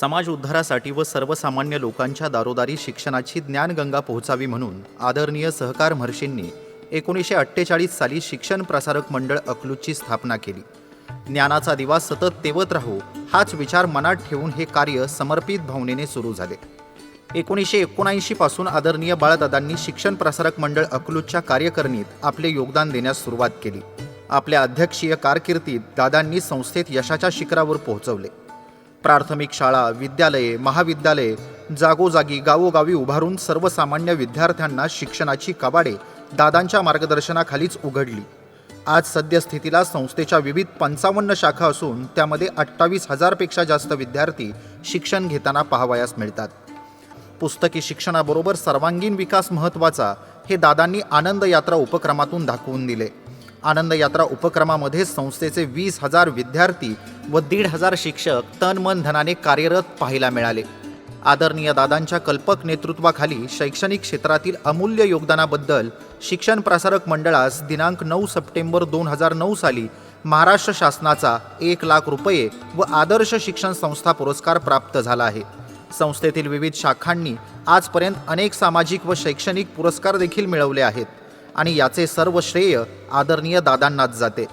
समाज उद्धारासाठी व सर्वसामान्य लोकांच्या दारोदारी शिक्षणाची ज्ञानगंगा पोहोचावी म्हणून आदरणीय सहकार महर्षींनी एकोणीसशे अठ्ठेचाळीस साली शिक्षण प्रसारक मंडळ अकलूजची स्थापना केली. ज्ञानाचा दिवा सतत तेवत राहू हाच विचार मनात ठेवून हे कार्य समर्पित भावनेने सुरू झाले. एकोणीसशे एकोणऐंशी पासून आदरणीय बाळदादांनी शिक्षण प्रसारक मंडळ अकलूजच्या कार्यकरणीत आपले योगदान देण्यास सुरुवात केली. आपल्या अध्यक्षीय कारकिर्दीत दादांनी संस्थेत यशाच्या शिखरावर पोहोचवले. प्राथमिक शाळा विद्यालये महाविद्यालये जागोजागी गावोगावी उभारून सर्वसामान्य विद्यार्थ्यांना शिक्षणाची कबाडे दादांच्या मार्गदर्शनाखालीच उघडली. आज सद्यस्थितीला संस्थेच्या विविध पंचावन्न शाखा असून त्यामध्ये अठ्ठावीस हजारपेक्षा जास्त विद्यार्थी शिक्षण घेताना पाहावयास मिळतात. पुस्तकी शिक्षणाबरोबर सर्वांगीण विकास महत्त्वाचा हे दादांनी आनंद यात्रा उपक्रमातून दाखवून दिले. आनंद यात्रा उपक्रमामध्ये संस्थेचे वीस हजार विद्यार्थी व दीड हजार शिक्षक तन मन धनाने कार्यरत पाहायला मिळाले. आदरणीय दादांच्या कल्पक नेतृत्वाखाली शैक्षणिक क्षेत्रातील अमूल्य योगदानाबद्दल शिक्षण प्रसारक मंडळास दिनांक नऊ सप्टेंबर दोन हजार नऊ साली महाराष्ट्र शासनाचा एक लाख रुपये व आदर्श शिक्षण संस्था पुरस्कार प्राप्त झाला आहे. संस्थेतील विविध शाखांनी आजपर्यंत अनेक सामाजिक व शैक्षणिक पुरस्कार देखील मिळवले आहेत. आणि याचे सर्व श्रेय आदरणीय दादांनाच जाते.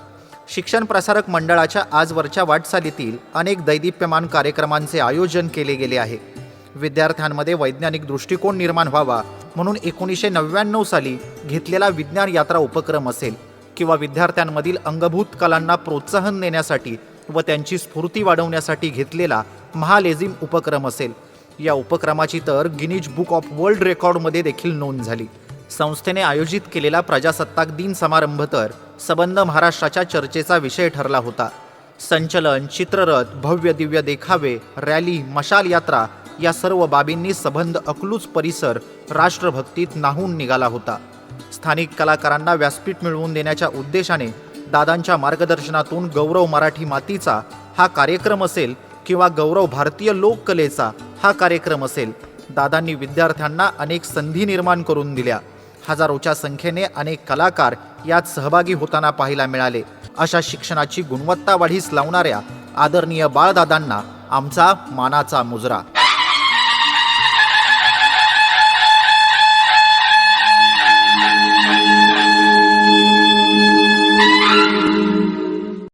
शिक्षण प्रसारक मंडळाच्या आजवरच्या वाटचालीतील अनेक दैदिप्यमान कार्यक्रमांचे आयोजन केले गेले आहे. विद्यार्थ्यांमध्ये वैज्ञानिक दृष्टिकोन निर्माण व्हावा म्हणून एकोणीसशे नव्याण्णव साली घेतलेला विज्ञान यात्रा उपक्रम असेल किंवा विद्यार्थ्यांमधील अंगभूत कलांना प्रोत्साहन देण्यासाठी व त्यांची स्फूर्ती वाढवण्यासाठी घेतलेला महालेझिम उपक्रम असेल. या उपक्रमाची तर गिनीज बुक ऑफ वर्ल्ड रेकॉर्डमध्ये देखील नोंद झाली. संस्थेने आयोजित केलेला प्रजासत्ताक दिन समारंभ तर सबंध महाराष्ट्राच्या चर्चेचा विषय ठरला होता. संचलन चित्ररथ भव्य दिव्य देखावे रॅली मशाल यात्रा या सर्व बाबींनी सबंध अकलूज परिसर राष्ट्रभक्तीत नाहून निघाला होता. स्थानिक कलाकारांना व्यासपीठ मिळवून देण्याच्या उद्देशाने दादांच्या मार्गदर्शनातून गौरव मराठी मातीचा हा कार्यक्रम असेल किंवा गौरव भारतीय लोककलेचा हा कार्यक्रम असेल दादांनी विद्यार्थ्यांना अनेक संधी निर्माण करून दिल्या. हजारोच्या संख्येने अनेक कलाकार यात सहभागी होताना पाहायला मिळाले. अशा शिक्षणाची गुणवत्ता वाढीस लावणाऱ्या आदरणीय बाळदादांना आमचा मानाचा मुजरा.